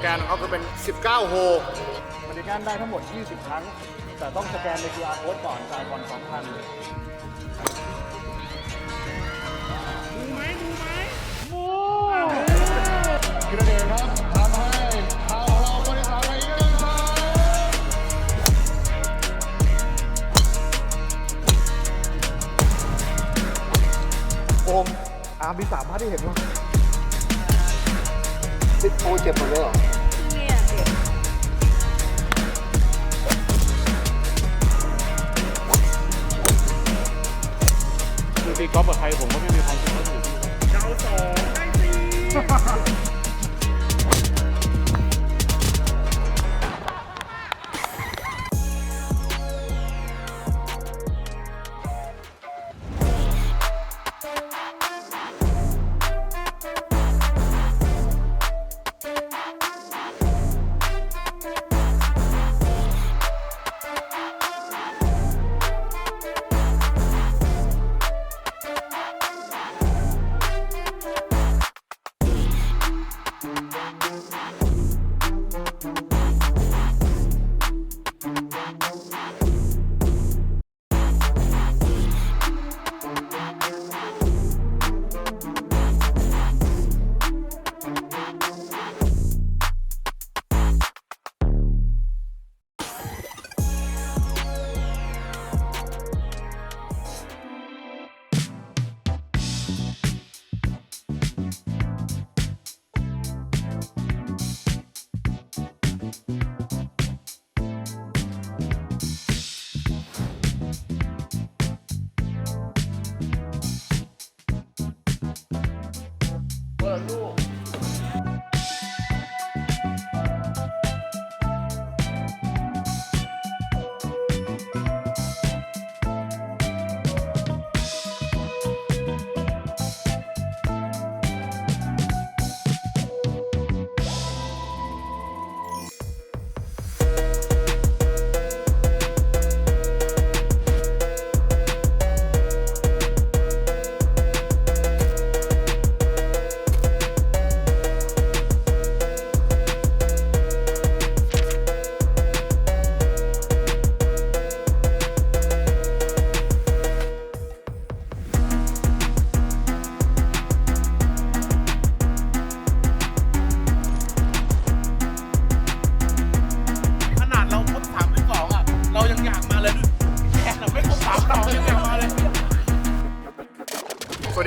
แกนของเขาคือเป็น 19 โฮบริการได้ทั้งหมด 20 ครั้ง แต่ต้องสแกนใน QR code ก่อนจ่ายก่อน2,000ดูไหมดูไหมมูกระเดนครับทำให้ข่าวของเราบริษัทไปอีกหนึ่งครั้งโอมอาร์มมีสามพันที่เห็นว่าติดโอเจ็บหมดเลยเหรอ ตีกอล์ฟกับใครผมก็ไม่มีความสุขเท่าอยู่ดาวสองได้สี่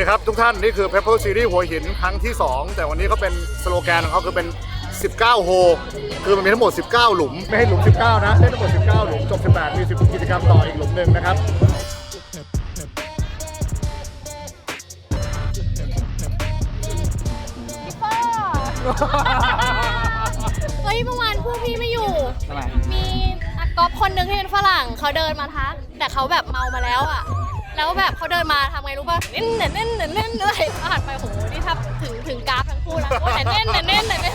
ดีครับทุกท่าน นี่คือ Pepper Series หัวหินครั้งที่ 2 แต่วันนี้เขาเป็นสโลแกนของเขาคือเป็น 19 โฮ คือมันมีทั้งหมด 19 หลุม ไม่ให้หลุม 19 นะเล่นทั้งหมด 19 หลุม จบ 18 มี 10 กิจกรรมต่ออีกหลุมหนึ่งนะครับพี่ป้อเฮ้ยเมื่อวานพวกพี่ไม่อยู่ ทำไม มีนักกอล์ฟคนหนึ่งที่เป็นฝรั่งเขาเดินมาทัก แต่เขาแบบเมามาแล้วอะ แล้วแบบเขาเดินมาทำไงรู้ป่ะเน่นเน่นเน่นเน่นเน่นอะไรหันไปโหนี่ถ้าถึงถึงกราฟทั้งคู่แล้วโอ้ยเน่นเน่นเน่นเน่นเน่น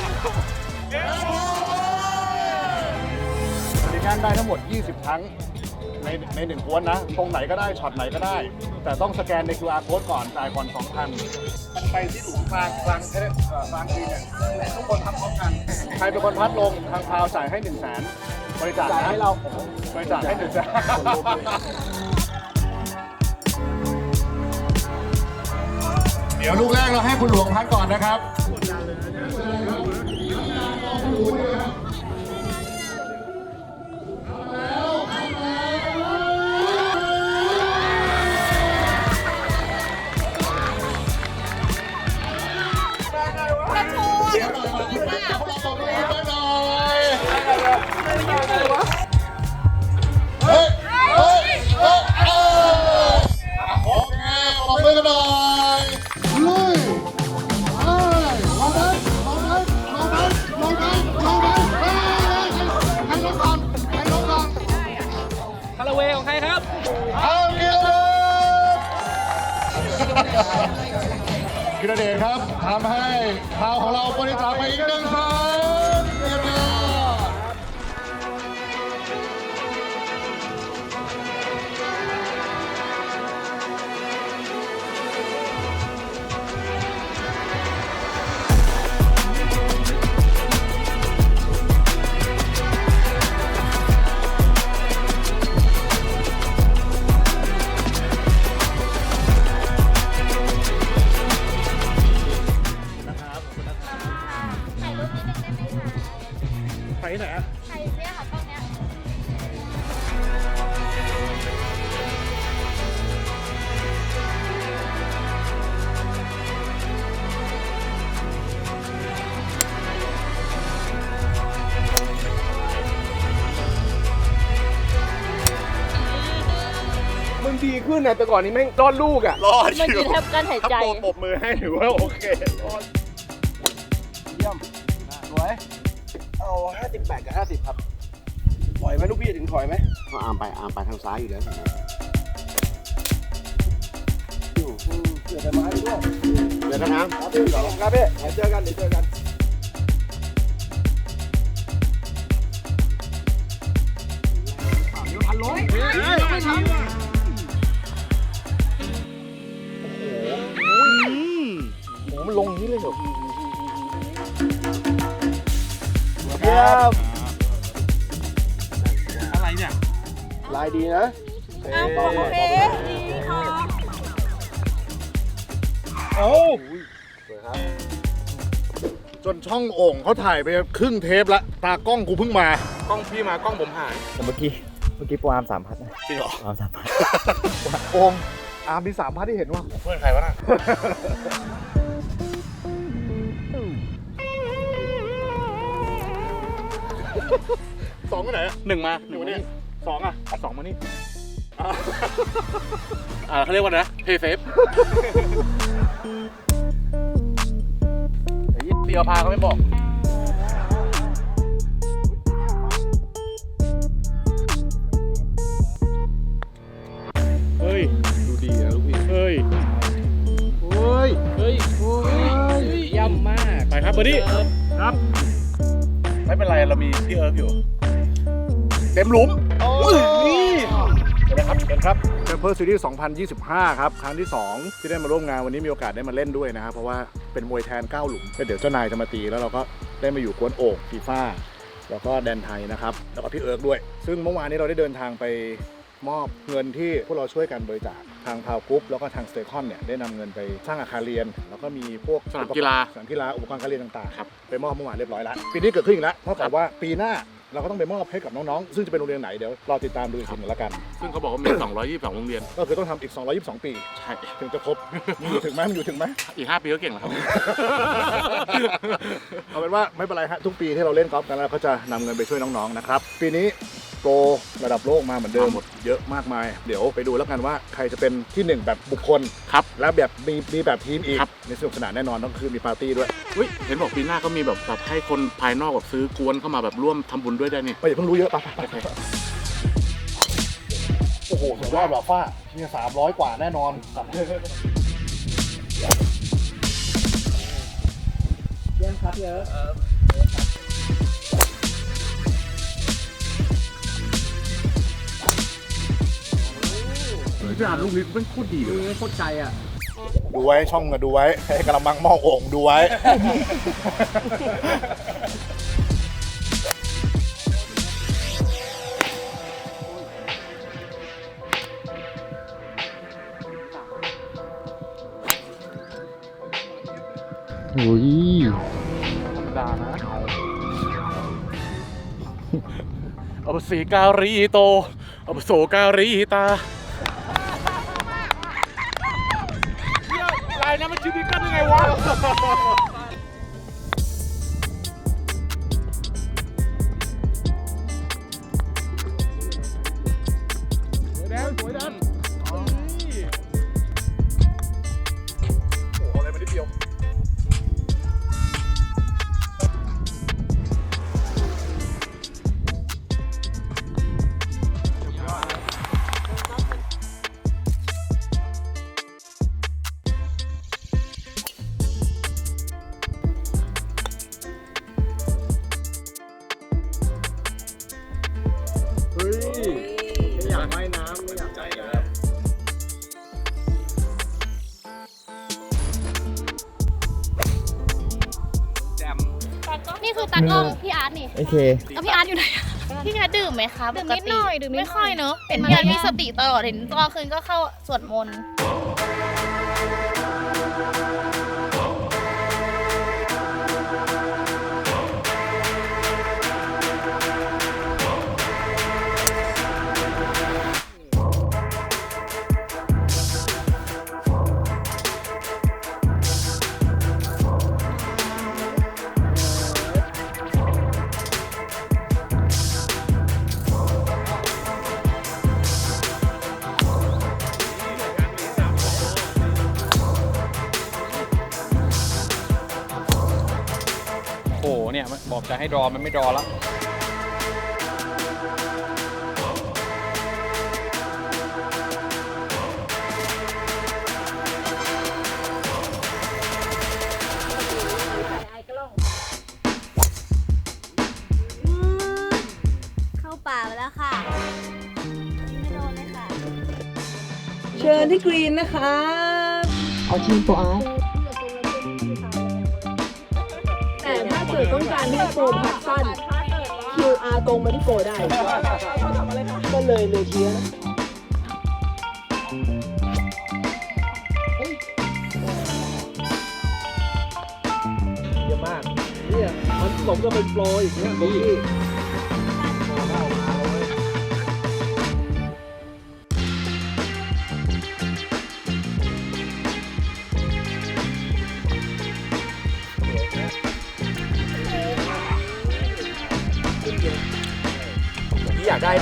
บริการได้ทั้งหมด 20 ครั้ง ในในหนึ่งกวนนะ ตรงไหนก็ได้ช็อตไหนก็ได้ แต่ต้องสแกนใน QR code ก่อนจ่ายก่อน2,000มันไปที่หลุมกลางกลางเอ่อกลางทีเนี่ยทุกคนทำพร้อมกัน ใครเป็นคนพัดลงทางพาวจ่ายให้1 0 0 0 0แสนบริจาคให้เราบริจาคให้1 0 0 0 0แสน ดี๋ยวลูกแรกเราให้คุณหลวงพัดก่อนนะครับกระชูอะเฮ้ยเฮ้ยเฮ้ยโอเคขอบคุณกันหน่อย เดชครับทำให้ข่าวของเราบริจาคไปอีกหนึ่งสาย งดีขึ้นนะแต่ก่อนนี้แม่งรอดลูกอะรอดเมื่อกี้แทบกั้นหายใจถ้าโปรปรบมือให้ถือว่าโอเครอดเยี่ยมสวยเอา58 กับ 50 ครับถอยไหมลูกพี่ถึงถอยไหมก็อาร์มไปอาร์มไปทางซ้ายอยู่แล้วอยู่อืมเสือแต่ไม้ด้วยเดี๋ยวนะครับครับพี่สองครับพี่เดี๋ยวเจอกันเดี๋ยวเจอกันโเยี่ยมอะไรเนี่ย ลายดีนะอะโอเคดีค่ะโอ้สวยครับจนช่องโอ่งเขาถ่ายไปครึ่งเทปละตากล้องกูเพิ่งมา กล้องพี่มากล้องผมหาย แต่เมื่อกี้เมื่อกี้ปูอาร์มสามพัดนะจริงเหรออาร์มสามพัด โอ่งอาร์มมีสามพัทที่เห็นว่าเพื่อนใครวะน่ะ สองไปไหนอะหนึ่งมาหนึ่งวันนี้สองอะสองมานี่อ่าเขาเรียกว่าอะไรนะเพย์เซฟเดียวพาเขาไม่บอกเฮ้ย ดูดีนะลูกพี่เฮ้ย เฮ้ย เฮ้ยเฮ้ยย่ำมาก ไปครับเบอร์ดี้ครับ ไม่เป็นไรเรามีพี่เอิร์กอยู่ เต็มหลุมนี่เห็นไหมครับเห็นครับเ e เ p อร์ซีรีส์2025 ครับ ครั้งที่ 2 ที่ได้มาร่วมงานวันนี้มีโอกาสได้มาเล่นด้วยนะครับ เพราะว่าเป็นมวยแทน 9 หลุมแล้วเดี๋ยวเจ้านายจะมาตี แล้วเราก็ได้มาอยู่กวนโอกฟีฟ่าแล้วก็แดนไทยนะครับ แล้วก็พี่เอิร์กด้วย ซึ่งเมื่อวานนี้เราได้เดินทางไปมอบเงินที่พวกเราช่วยกันบริจาค ทางพาวกรุ๊ปแล้วก็ทางสเตคอนเนี่ยได้นำเงินไปสร้างอาคารเรียน แล้วก็มีพวกสนามกีฬาสนามกีฬาอุปกรณ์การเรียนต่างๆครับไปมอบเมื่อวานเรียบร้อยแล้วปีนี้เกิดขึ้นอีกแล้วเท่ากับว่าปีหน้าเราก็ต้องไปมอบให้กับน้องๆ ซึ่งจะเป็นโรงเรียนไหนเดี๋ยวรอติดตามดูอีกทีหนึงแล้วกัน ซึ่งเขาบอกว่ามี 222 โรงเรียน ก็คือต้องทำอีก 222 ปี ใช่ ถึงจะครบมึงอยู่ถึงไหมมึงอยู่ถึงไหมอีก 5 ปีก็เก่งแล้วครับ เอาเป็นว่าไม่เป็นไรฮะทุกปีที่เราเล่นกอล์ฟกันแล้วก็จะนำเงินไปช่วยน้องๆ นะครับ ปีนี้ โปรระดับโลกมาเหมือนเดิมมาหมดเยอะมากมาย เดี๋ยวไปดูแล้วกันว่าใครจะเป็นที่หนึ่งแบบบุคคล ครับ และแบบมีมีแบบทีมอีกครับ ในสนุกสนานแน่นอนต้องคือมีปาร์ตี้ด้วยเฮ้ยเห็นบอกปีหน้าก็มีแบบแบบให้คนภายนอกแบบซื้อกวนเข้ามาแบบร่วมทำบุญด้วยได้นี่ไม่อย่าเพิ่งรู้เยอะไปไปไปโอ้โหสุดยอดว่ะฟ้าเนี่ยสามร้อยกว่าแน่นอน เยี่ยมครับเยอะ พี่อาร์ตลูกนี้เป็นโคตรดีเลยโคตรใจอะ ดูไว้ช่องก็ดูไว้ให้กระมังหม้อโอ่งดูไว้ อุ้ยธรรมดานะเอาไปสีการีโตเอาไปโสการีตา ชี คือตากล้องพี่อาร์ตนี่โอเคแล้วพี่อาร์ตอยู่ไหนอะพี่อาร์ตดื่มไหมคะดื่มนิดหน่อยดื่มไม่ค่อยเนอะเป็นพี่อาร์ตมีสติตลอดเห็นตอนคืนก็เข้าสวดมนต์ บอกจะให้รอมันไม่รอแล้วเข้าป่าไปแล้วค่ะ ไม่โดนเลยค่ะ เชิญที่กรีนนะคะ เอาทีมตัวอาแต่ ต้องการให้โฟมพัดสั้น QR ตรงมาที่โกได้ ก็เลยเลยเชียร์เยอะมาก เนี่ย มันสมกับเป็นโปรอีกเนี่ยพี่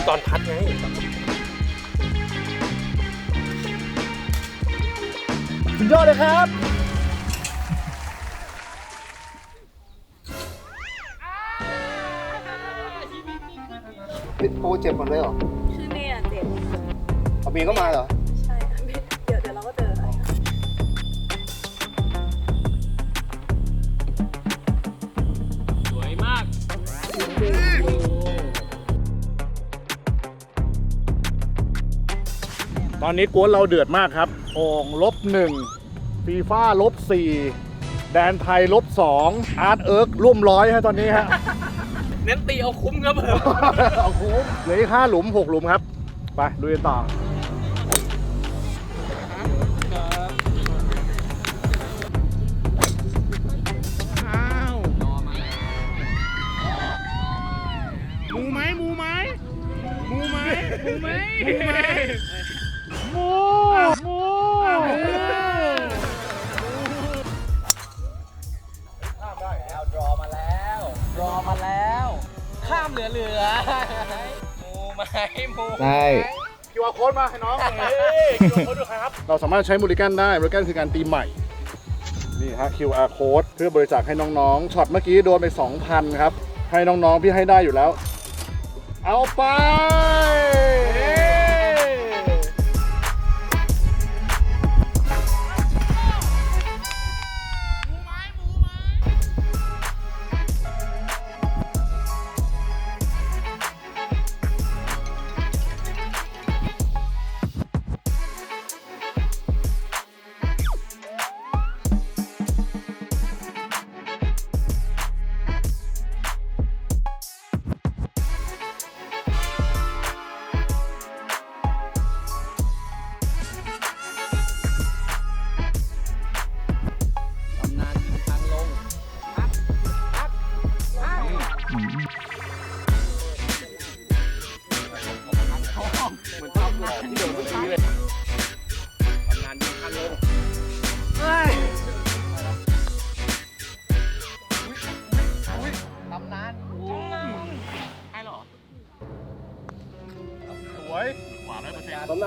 ตอนพัดไงสุดยอดเลยครับเป็นโปรเจ็บหมดเลยเหรอชื่อเนี่ยเจ็บเอาเมียก็มาเหรอ ตอนนี้กวนเราเดือดมากครับ โอ่งลบหนึ่งฟีฟ่าลบสี่แดนไทยลบสองอาร์ตเอิร์กร่วมร้อยฮะตอนนี้ฮะ เน้นตีเอาคุ้มครับผมเอาคุ้มเหลืออีกห้าหลุมหกหลุมครับ ไปดูกันต่อมูไหมมูไหมมูไหมมูไหม ไหมมูได้ คิวอาร์โค้ดมาให้น้องคิวอาร์โค้ดดูครับ เราสามารถใช้มูลิกันได้มูลิกันคือการตีใหม่ นี่ฮะ QR code เพื่อบริจาคให้น้องๆช็อตเมื่อกี้โดนไป 2,000 ครับ ให้น้องๆ พี่ให้ได้อยู่แล้ว เอาไป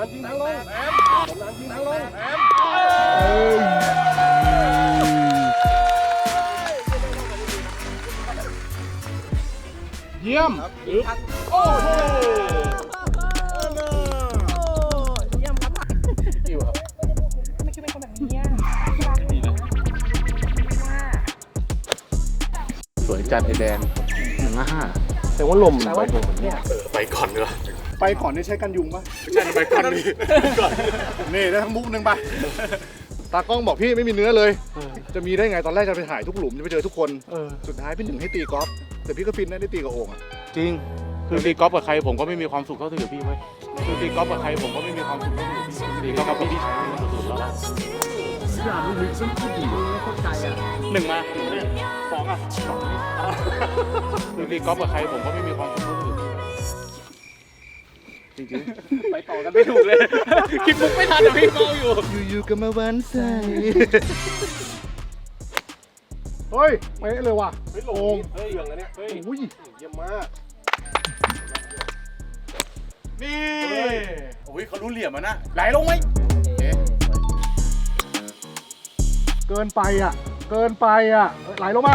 อยเปอร์เซ็นต์ตำนานยิงทางลงแอมตำนานยิงทางลงแอมเยี่ยมโอ้โหสวยจัดไอแดนหนึ่งห้าแต่ว่าลมแต่ว่าเนี่ยไปก่อนเนอะไป ก่อนนี่ใช้กันยุงปะไม่ใช่ไปก่อนนี่นี่ได้ทั้งมุกหนึ่งไปตากล้องบอกพี่ไม่มีเนื้อเลย จะมีได้ไงตอนแรกจะไปถ่ายทุกหลุมจะไปเจอทุกคนสุดท้ายพี่หนึ่งให้ตีกอล์ฟแต่พี่ก็ฟินได้ได้ตีกับโอ่งอะจริงคือตีกอล์ฟกับใครผมก็ไม่มีความสุขเท่าตีกับพี่เว้ยคือตีกอล์ฟกับใครผมก็ไม่มีความสุขเท่าตีกับพี่ตีกอล์ฟกับพี่ที่ใช้สุดๆแล้วหนึ่งมาสองอะสองคือตีกอล์ฟกับใครผมก็ไม่มีความสุขเท่าตีกับพี่ จริงๆไปต่อกันไม่ถูกเลย คิดมุกไม่ทันอะพี่เมาอยู่อยู่ๆก็มาวันใส่เฮ้ยไม่เลยว่ะโอ่งเฮ้ยเหลืองแล้วเนี่ย เฮ้ยอุ้ยเยี่ยมมาก นี่โอ้ยเขารู้เหลี่ยมมันนะ ไหลลงไหมเกินไปอะ เกินไปอะเฮ้ยไหลลงมา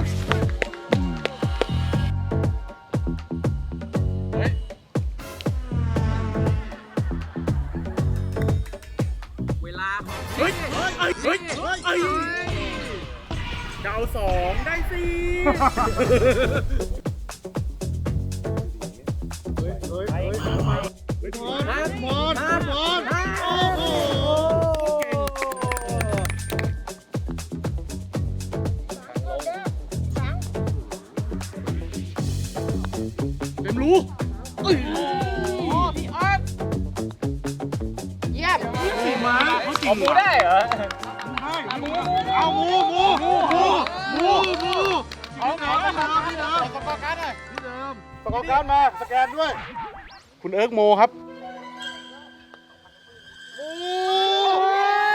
องได้สี่มอนมอนมอนโอ้โหเต็มรู้เอ้ยสี่ม้าเขาจริงเหรอได้เหรอ เอาหมูหมูหมูหมูหมูหมู เอาเอาที่เดิมที่เดิมประกอบการหน่อยที่เดิมประกอบการมา สแกนด้วย คุณเอิร์กโมครับโอ้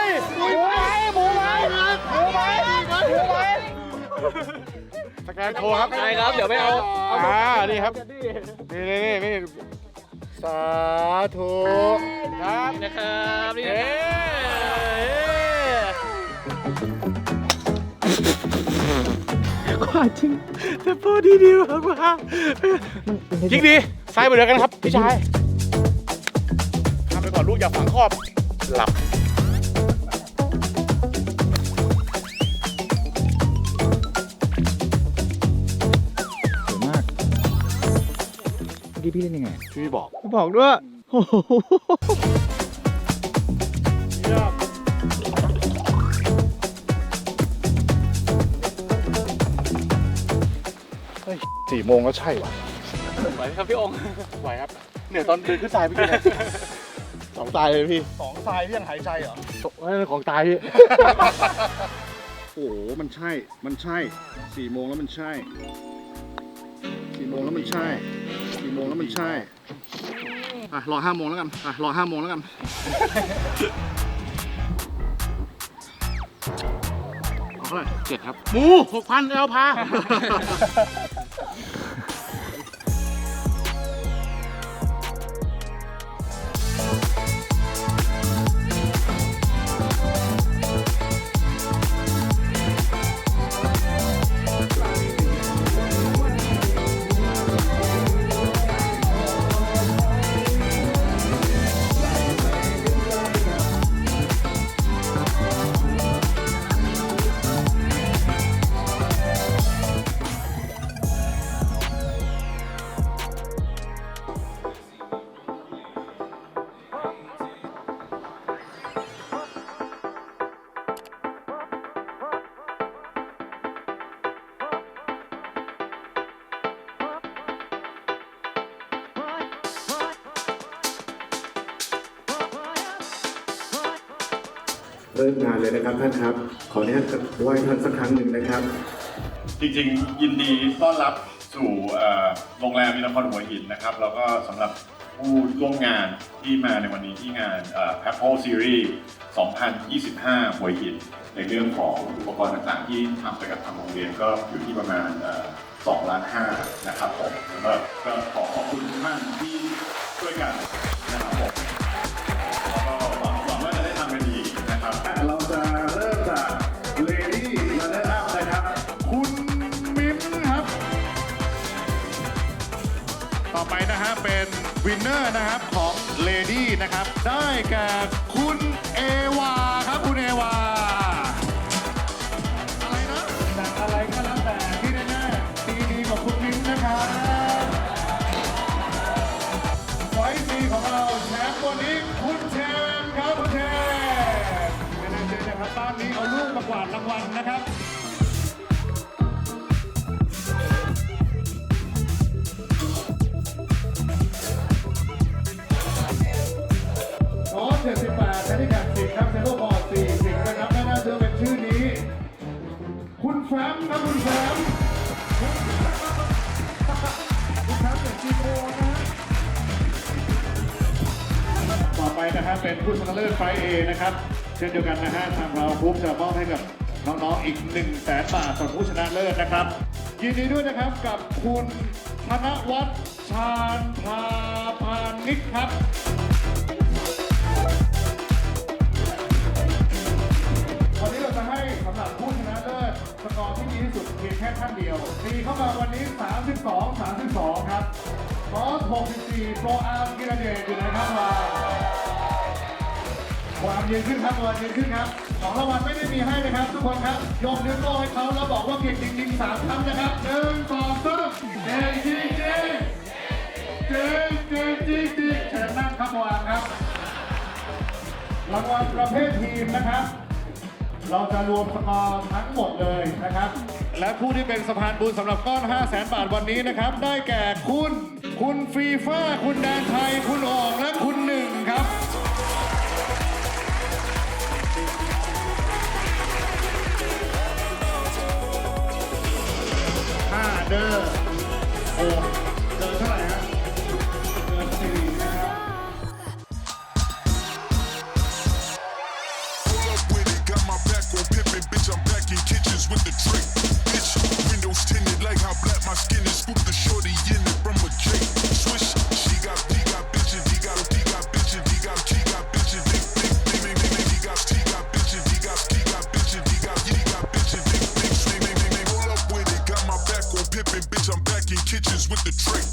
ยหมูไหมหมูไหมหมูไหมหมูไหมสแกนโชว์ครับได้ครับ เดี๋ยวไปเอาอ่านี่ครับ นี่นี่นี่สาธุครับนะครับนี่ กว่าจริงแต่พอดีดีมากกว่ายิงดีซ้ายไปเดียวกันครับพี่ชายทำไปก่อนลูกอย่าฝังครอบหลับสวยมากเมื่อกี้พี่เล่นยังไงพี่บอก บอกด้วยโอ้โห สี่โมงก็ใช่ว่ะไหวครับพี่องค์ไหวครับเนี่ยตอนเดินขึ้นทรายพี่เป็นไงสองตายเลยพี่สองตายพี่ยังหายใจเหรอเอ้ยของตายพี่ โอ้โห มันใช่ มันใช่ สี่โมงแล้วมันใช่ สี่โมงแล้วมันใช่ สี่โมงแล้วมันใช่ อะ รอห้าโมงแล้วกัน อะ รอห้าโมงแล้วกัน เอาเท่าไหร่เจ็ดครับ หมูหกพันเอาพา ครับท่านครับ ขออนุญาตไหว้ท่านสักครั้งหนึ่งนะครับ จริงๆ ยินดีต้อนรับสู่เอ่อโรงแรมมินครหัวหินนะครับ แล้วก็สำหรับผู้ร่วมงานที่มาในวันนี้ที่งานเอ่อ Apple Series 2025 หัวหิน ในเรื่องของอุปกรณ์ต่างๆ ที่ทำไปกับทางโรงเรียนก็อยู่ที่ประมาณ2ล้าน5นะครับผมแล้วก็ก็ขอขอบคุณทุกท่านที่ช่วยกัน วินเนอร์นะครับของ Lady นะครับ ได้แก่คุณเอวาครับคุณเอวา อะไรนะจากอะไรก็แล้วแต่ที่แน่ๆดีดีๆกับคุณมิ้มนะครับไฟท์ซีของเราแชมป์วันนี้คุณแชมป์ครับคุณแชมป์ไม่น่าเชื่อนะครับบ้านนี้เอาลูกมากวาดรางวัลนะครับ ครับคุณแฟมคุณแฟมจากจีโอนะฮะต่อไปนะฮะเป็นผู้ชนะเลิศไฟเอนะครับ เช่นเดียวกันนะฮะทางเราคุ้มจะมอบให้กับน้องๆอีก 1 0 0 0 0แสนบาทสำหรับผู้ชนะเลิศนะครับ ยินดีด้วยนะครับกับคุณธนวัฒน์ชาญพาพานิกครับ กอร์ที่ดีที่สุดเพียงแค่ท่านเดียวตีเข้ามาวันนี้ 32 32 ครับคอส64 โปรอาร์มกิรเดชอยู่ในครับวางวางยืนขึ้นครับวางยืนขึ้นครับของรางวัลไม่ได้มีให้นะครับ ทุกคนครับ ยกนิ้วโป้งให้เขาแล้วบอกว่าเก่งจริงๆสามครั้งนะครับหนึ่งสองสามเก่งจริงๆเก่งเก่งจริงๆเชิญนั่งครับวางครับรางวัลประเภททีมนะครับ เราจะรวมสกอร์ทั้งหมดเลยนะครับ และผู้ที่เป็นสะพานบุญสำหรับก้อน 5 0 0แสนบาทวันนี้นะครับ ได้แก่คุณ คุณฟีฟ่า คุณแดนไทย คุณออกและคุณหนึ่งครับ ห้าเด้อหก the trick.